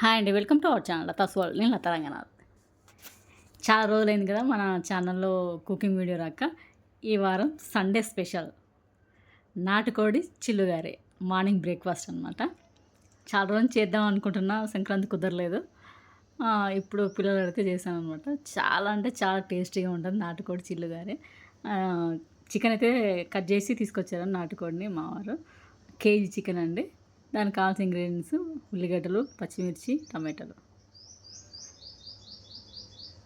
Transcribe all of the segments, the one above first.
Hi అండి welcome to our channel Latha's world నేను లతా రంగనాథ్. చాలా రోజులైంది కదా మన ఛానల్లో కుకింగ్ వీడియో రాక. ఈ వారం సండే స్పెషల్. నాటుకోడి చిల్లుగారే మార్నింగ్ బ్రేక్ఫాస్ట్ అనమాట చాలా రోజులు చేద్దాం అనుకుంటున్నా సంక్రాంతి కుదరలేదు. ఇప్పుడు పిల్లలు అడిగితే చేశాను అనమాట చాలా అంటే చాలా టేస్టీగా ఉంటుంది నాటుకోడి చిల్లుగారే. చికెన్ అయితే కట్ చేసి తీసుకొచ్చారు నాటుకోడిని మావారు కేజీ చికెన్ అండి. దానికి కావాల్సిన ఇంగ్రీడియంట్స్ ఉల్లిగడ్డలు పచ్చిమిర్చి టమాటాలు.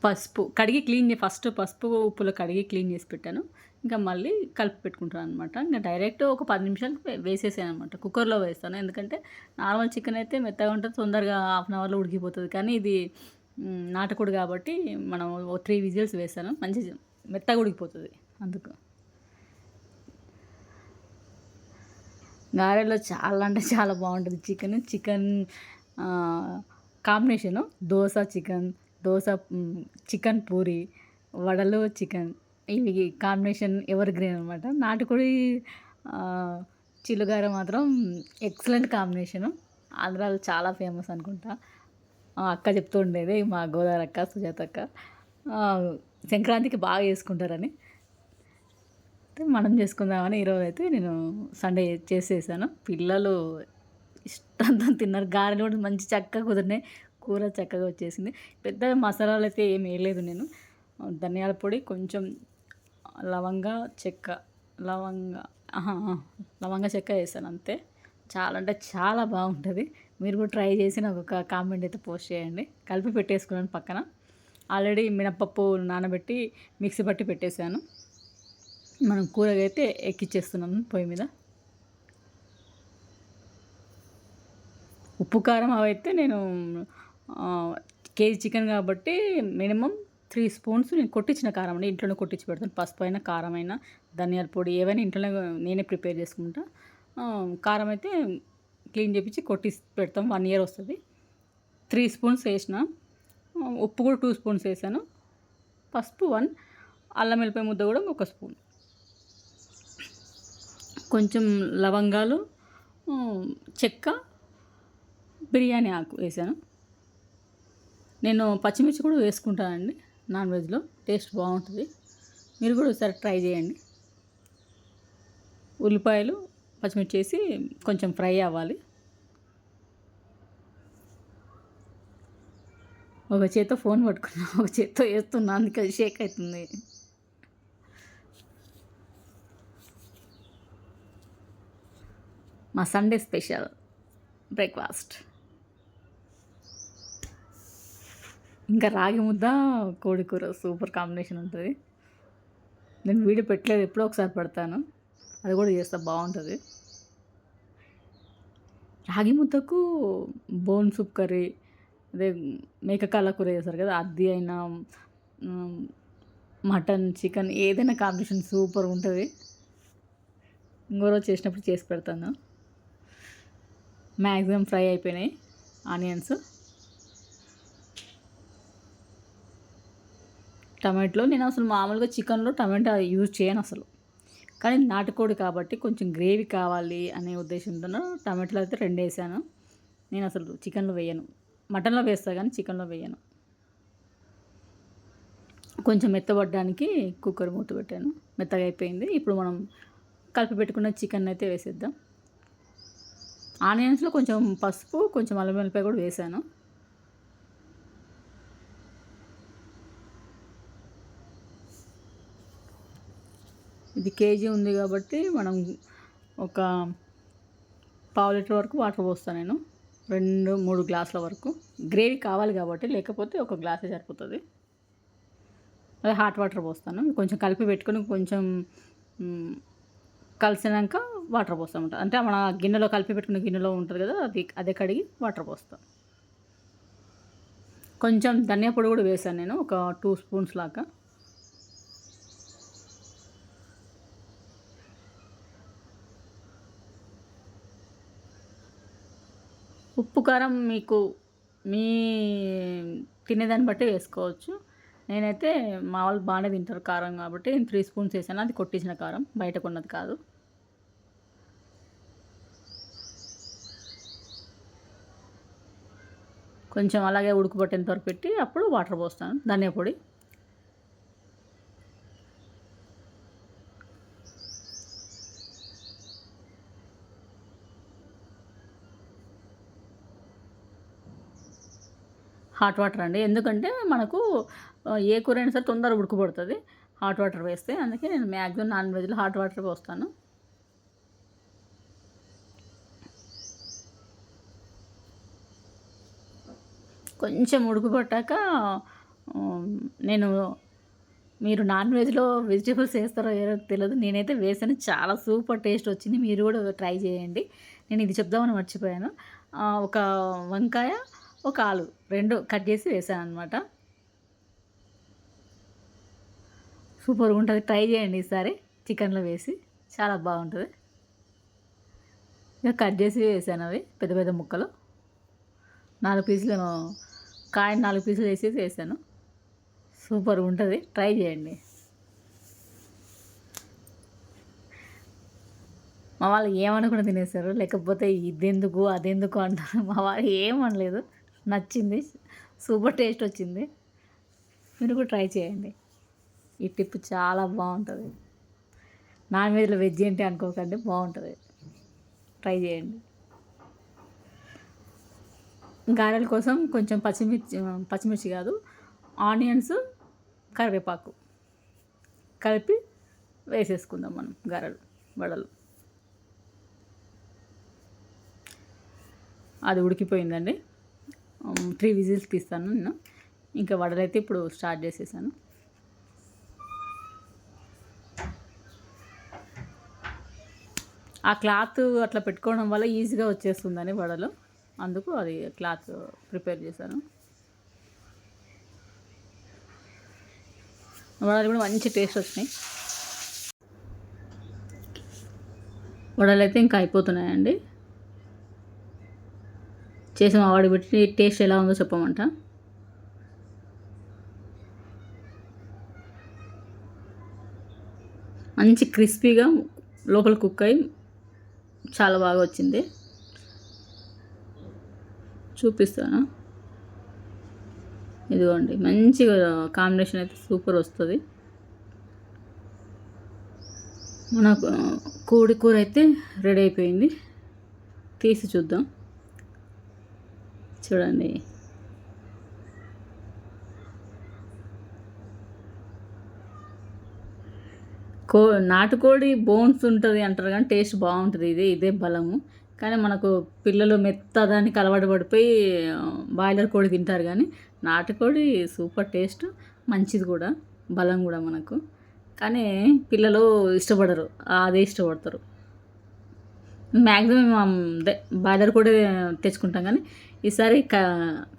పసుపు కడిగి క్లీన్ చే ఫస్ట్ పసుపు ఉప్పులో కడిగి క్లీన్ చేసి పెట్టాను. ఇంకా మళ్ళీ కలిపి పెట్టుకుంటాను అనమాట ఇంకా డైరెక్ట్ ఒక పది నిమిషాలు వేసేసాను అనమాట కుక్కర్లో వేస్తాను. ఎందుకంటే నార్మల్ చికెన్ అయితే మెత్తగా ఉంటుంది తొందరగా హాఫ్ అన్ అవర్లో ఉడికిపోతుంది. కానీ ఇది నాటకుడు కాబట్టి మనం త్రీ విజిల్స్ వేస్తాను. మంచి మెత్తగా ఉడికిపోతుంది. అందుకు. గారెలో చాలా అంటే చాలా బాగుంటుంది. Chicken chicken combination dosa chicken dosa chicken puri వడలు చికెన్ ఇవి కాంబినేషన్ ఎవర్ గ్రీన్ అనమాట నాటుకోడి ఆ, మాత్రం ఎక్సలెంట్ కాంబినేషను. ఆంధ్రాలో చాలా ఫేమస్ అనుకుంటా. అక్క చెప్తూ ఉండేది మా గోదావరి అక్క సుజాత అక్క. సంక్రాంతికి బాగా చేసుకుంటారని. మనం చేసుకుందామని ఈరోజు అయితే నేను సండే చేసేసాను. పిల్లలు ఇష్టంతో తిన్నారు. గారెలు కూడా మంచి చక్కగా కుదిరినాయి. కూర చక్కగా వచ్చేసింది. పెద్ద మసాలాలు అయితే ఏం వేయలేదు నేను. ధనియాల పొడి కొంచెం లవంగ చెక్క లవంగ లవంగ చెక్క వేసాను అంతే. చాలా అంటే చాలా బాగుంటుంది. మీరు కూడా ట్రై చేసి నాకు ఒక కామెంట్ అయితే పోస్ట్ చేయండి. కలిపి పెట్టేసుకున్నాను పక్కన. ఆల్రెడీ మినపప్పు నానబెట్టి మిక్సీ పట్టి పెట్టేశాను. మనం కూరగైతే ఎక్కిచ్చేస్తున్నాం పొయ్యి మీద. ఉప్పు కారం అవైతే నేను కేజీ చికెన్ కాబట్టి మినిమం త్రీ స్పూన్స్ నేను కొట్టించిన కారం అండి. ఇంట్లోనే కొట్టించి పెడతాను. పసుపు అయినా కారం అయినా ధనియాల పొడి ఏవైనా ఇంట్లోనే నేనే ప్రిపేర్ చేసుకుంటా. కారం అయితే క్లీన్ చేపించి కొట్టి పెడతాం. వన్ ఇయర్ వస్తుంది. త్రీ స్పూన్స్ వేసిన ఉప్పు కూడా టూ స్పూన్స్ వేసాను. పసుపు వన్ అల్లం వెల్లిపాయ ముద్ద కూడా ఒక స్పూన్. కొంచెం లవంగాలు చెక్క బిర్యానీ ఆకు వేసాను. నేను పచ్చిమిర్చి కూడా వేసుకుంటానండి నాన్ వెజ్లో. టేస్ట్ బాగుంటుంది. మీరు కూడా ఒకసారి ట్రై చేయండి. ఉల్లిపాయలు పచ్చిమిర్చి వేసి కొంచెం ఫ్రై అవ్వాలి. ఒక చేత్తో ఫోన్ పట్టుకున్నా ఒక చేత్తో వేస్తున్నా అందుకే షేక్ అవుతుంది. మా సండే స్పెషల్ బ్రేక్ఫాస్ట్ ఇంకా రాగి ముద్ద కోడి కూర సూపర్ కాంబినేషన్ ఉంటుంది. నేను వీడియో పెట్టలేదు ఎప్పుడో ఒకసారి పెడతాను. అది కూడా చేస్తా బాగుంటుంది. రాగి ముద్దకు బోన్ సూప్ కర్రీ అదే మేకకాల కూర చేస్తారు కదా అది అయినా మటన్ చికెన్ ఏదైనా కాంబినేషన్ సూపర్ ఉంటుంది. ఇంకో రోజు చేసినప్పుడు చేసి పెడతాను. మ్యాక్సిమం ఫ్రై అయిపోయినాయి ఆనియన్స్ టమాటోలో. నేను అసలు మామూలుగా చికెన్లో టమాటా యూజ్ చేయను అసలు. కానీ నాటుకోడి కాబట్టి కొంచెం గ్రేవీ కావాలి అనే ఉద్దేశంతో టమాటాలు అయితే రెండు వేసాను. నేను అసలు చికెన్లో వేయను. మటన్లో వేస్తా కానీ చికెన్లో వేయను. కొంచెం మెత్తబడడానికి కుక్కర్ మూత పెట్టాను. మెత్తగా అయిపోయింది. ఇప్పుడు మనం కలిపి పెట్టుకున్న చికెన్ అయితే వేసేద్దాం. ఆనియన్స్లో కొంచెం పసుపు కొంచెం అల్లం వెల్లిపాయ కూడా వేసాను. ఇది కేజీ ఉంది కాబట్టి మనం ఒక పావు లీటర్ వరకు వాటర్ పోస్తాను నేను. రెండు మూడు గ్లాసుల వరకు. గ్రేవీ కావాలి కాబట్టి లేకపోతే ఒక గ్లాసే సరిపోతుంది. అదే హాట్ వాటర్ పోస్తాను. కొంచెం కలిపి పెట్టుకొని కొంచెం కలిసినాక వాటర్ పోస్తాం అంటే మన గిన్నెలో కలిపి పెట్టుకున్న గిన్నెలో ఉంటుంది కదా అది అదే కడిగి వాటర్ పోస్తాం. కొంచెం ధనియా పొడి కూడా వేసాను నేను ఒక టూ స్పూన్స్ లాగా. ఉప్పు కారం మీకు మీ తినేదాన్ని బట్టి వేసుకోవచ్చు. నేనైతే మా వాళ్ళు బాగానే తింటారు కారం కాబట్టి నేను త్రీ స్పూన్స్ వేసాను అది కొట్టించిన కారం బయట కొన్నది కాదు. కొంచెం అలాగే ఉడుకుపట్టేంత వరకు పెట్టి అప్పుడు వాటర్ పోస్తాను ధనియా పొడి. హాట్ వాటర్ అండి. ఎందుకంటే మనకు ఏ కూర అయినా సరే తొందరగా ఉడకబడుతుంది. హాట్ వాటర్ వేస్తే అందుకే నేను మ్యాక్సిమం నాన్ వెజ్లో హాట్ వాటర్ పోస్తాను. కొంచెం ఉడుకుపట్టాక నేను మీరు నాన్ వెజ్లో వెజిటేబుల్స్ వేస్తారో ఏదో తెలియదు నేనైతే వేసాను. చాలా సూపర్ టేస్ట్ వచ్చింది. మీరు కూడా ట్రై చేయండి. నేను ఇది చెప్దామని మర్చిపోయాను. ఒక వంకాయ ఒక ఆలు రెండు కట్ చేసి వేసాను అనమాట సూపర్గా ఉంటుంది. ట్రై చేయండి ఈసారి. చికెన్లో వేసి చాలా బాగుంటుంది. ఇక కట్ చేసి వేసాను అవి. పెద్ద పెద్ద ముక్కలు. నాలుగు పీసులు కాయ నాలుగు పీసులు వేసేసి వేసాను. సూపర్గా ఉంటుంది. ట్రై చేయండి. మా వాళ్ళు ఏమనుకుని తినేస్తారు లేకపోతే ఇదెందుకు అదెందుకు అంటారు. మా వాళ్ళు ఏమనలేదు నచ్చింది. సూపర్ టేస్ట్ వచ్చింది. మీరు కూడా ట్రై చేయండి. ఈ టిప్ చాలా బాగుంటుంది. నాన్ వెజ్లో వెజ్ ఏంటి అనుకోకండి. బాగుంటుంది. ట్రై చేయండి. గారెల కోసం కొంచెం పచ్చిమిర్చి పచ్చిమిర్చి కాదు ఆనియన్స్ కరివేపాకు కలిపి వేసేసుకుందాం మనం గారెలు వడలు. అది ఉడికిపోయిందండి. త్రీ విజిల్స్ తీస్తాను నేను. ఇంకా వడలైతే ఇప్పుడు స్టార్ట్ చేసేసాను. ఆ క్లాత్ అట్లా పెట్టుకోవడం వల్ల ఈజీగా వచ్చేస్తుందని వడలు. అందుకు అది క్లాత్ ప్రిపేర్ చేశాను. వడలు కూడా మంచి టేస్ట్ వచ్చినాయి. వడలు అయితే ఇంకా అయిపోతున్నాయండి. చేసిన ఆవిడ పెట్టి టేస్ట్ ఎలా ఉందో చెప్పమంట. మంచి క్రిస్పీగా లోపల కుక్ అయి చాలా బాగా వచ్చింది. చూపిస్తాను? ఇదిగోండి మంచిగా కాంబినేషన్ అయితే సూపర్ వస్తుంది. మన కోడి కూర అయితే రెడీ అయిపోయింది. తీసి చూద్దాం. చూడండి. కో నాటుకోడి బోన్స్ ఉంటుంది అంటారు కానీ టేస్ట్ బాగుంటుంది. ఇది ఇదే బలము. కానీ మనకు పిల్లలు మెత్తదానికి అలవాటు పడిపోయి బాయిలర్ కోడి తింటారు కానీ నాటుకోడి సూపర్ టేస్ట్ మంచిది కూడా బలం కూడా మనకు. కానీ పిల్లలు ఇష్టపడరు అదే ఇష్టపడతారు. మ్యాక్సిమం అదే బాయిలర్ కూడా తెచ్చుకుంటాం కానీ ఈసారి క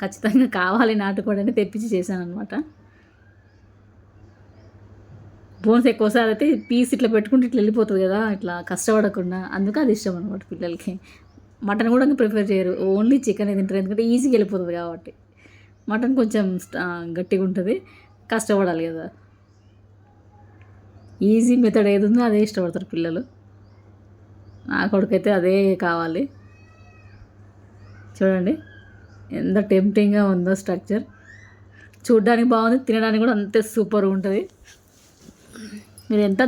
ఖచ్చితంగా కావాలి నాటుకోడి అని తెప్పించి చేశాను అనమాట బోన్స్ ఎక్కువసారి అయితే పీస్ ఇట్లా పెట్టుకుంటే ఇట్లా వెళ్ళిపోతుంది కదా ఇట్లా కష్టపడకుండా. అందుకే అది ఇష్టం అనమాట పిల్లలకి. మటన్ కూడా ప్రిఫర్ చేయరు. ఓన్లీ చికెన్ తింటారు. ఎందుకంటే ఈజీగా వెళ్ళిపోతుంది కాబట్టి. మటన్ కొంచెం గట్టిగా ఉంటుంది. కష్టపడాలి కదా. ఈజీ మెథడ్ ఏది ఉందో అదే ఇష్టపడతారు పిల్లలు. నా కొడుకైతే అదే కావాలి. చూడండి. ఎంత టెంప్టింగ్గా ఉందో స్ట్రక్చర్. చూడ్డానికి బాగుంది తినడానికి కూడా అంతే సూపర్గా ఉంటుంది. మీరు ఎంత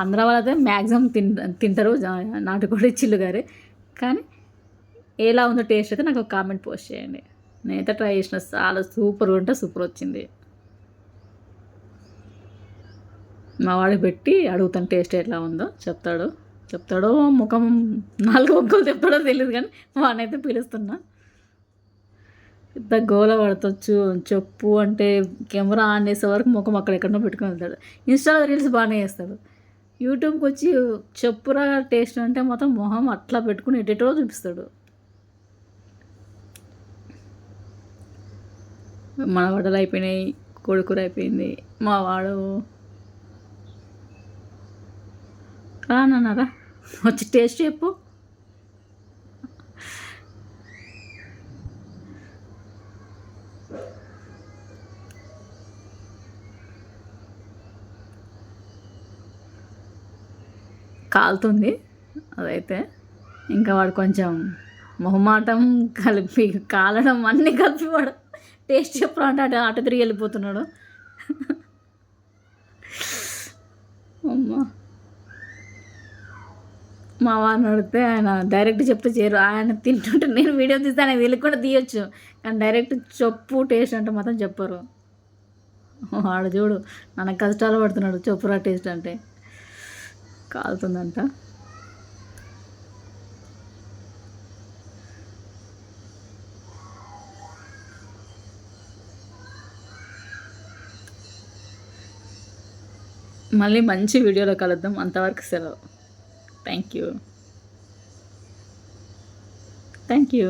ఆంధ్ర వాళ్ళైతే మ్యాక్సిమం తిన్ తింటారు నాటుకోడి చిల్లు కానీ ఎలా ఉందో టేస్ట్ అయితే నాకు ఒక కామెంట్ పోస్ట్ చేయండి. నేనైతే ట్రై చేసిన చాలా సూపర్ ఉంటే సూపర్ వచ్చింది. మా వాడికి పెట్టి అడుగుతాను టేస్ట్ ఎట్లా ఉందో చెప్తాడు. చెప్తాడో ముఖం నాలుగు ఒక్కలు చెప్తాడో తెలియదు కానీ వాడినైతే పిలుస్తున్నా. పెద్ద గోల పడతొచ్చు. చెప్పు అంటే కెమెరా ఆన్ చేసే వరకు ముఖం అక్కడ ఎక్కడో పెట్టుకొని వెళ్తాడు. ఇన్స్టాలో రీల్స్ బాగానే చేస్తాడు. యూట్యూబ్కి వచ్చి చెప్పురా టేస్ట్ అంటే మొత్తం మొహం అట్లా పెట్టుకుని ఎటెటో చూపిస్తాడు. మన వడలు అయిపోయినాయి కొడుకురు అయిపోయింది. మా వాడు రానన్నారా వచ్చి టేస్ట్ చెప్పు. కాలుతుంది. అదైతే ఇంకా వాడు కొంచెం మొహమాటం కలిపి కాలడం అన్నీ కలిపి వాడు టేస్ట్ చెప్పు అంటే అటు అటు తిరిగి వెళ్ళిపోతున్నాడు. అమ్మా. మా వారిని అడిగితే ఆయన డైరెక్ట్ చెప్తే చేయరు. ఆయన తింటుంటే నేను వీడియో తీస్తే ఆయన వీళ్ళకి కూడా తీయొచ్చు. కానీ డైరెక్ట్ చెప్పు టేస్ట్ అంటే మాత్రం చెప్పరు. వాడు చూడు నన్ను కష్టాలు పడుతున్నాడు. చెప్పురా టేస్ట్ అంటే. కాలుతుందంట. మళ్ళీ మంచి వీడియోలో కలుద్దాం. అంతవరకు సెలవు. Thank you. Thank you.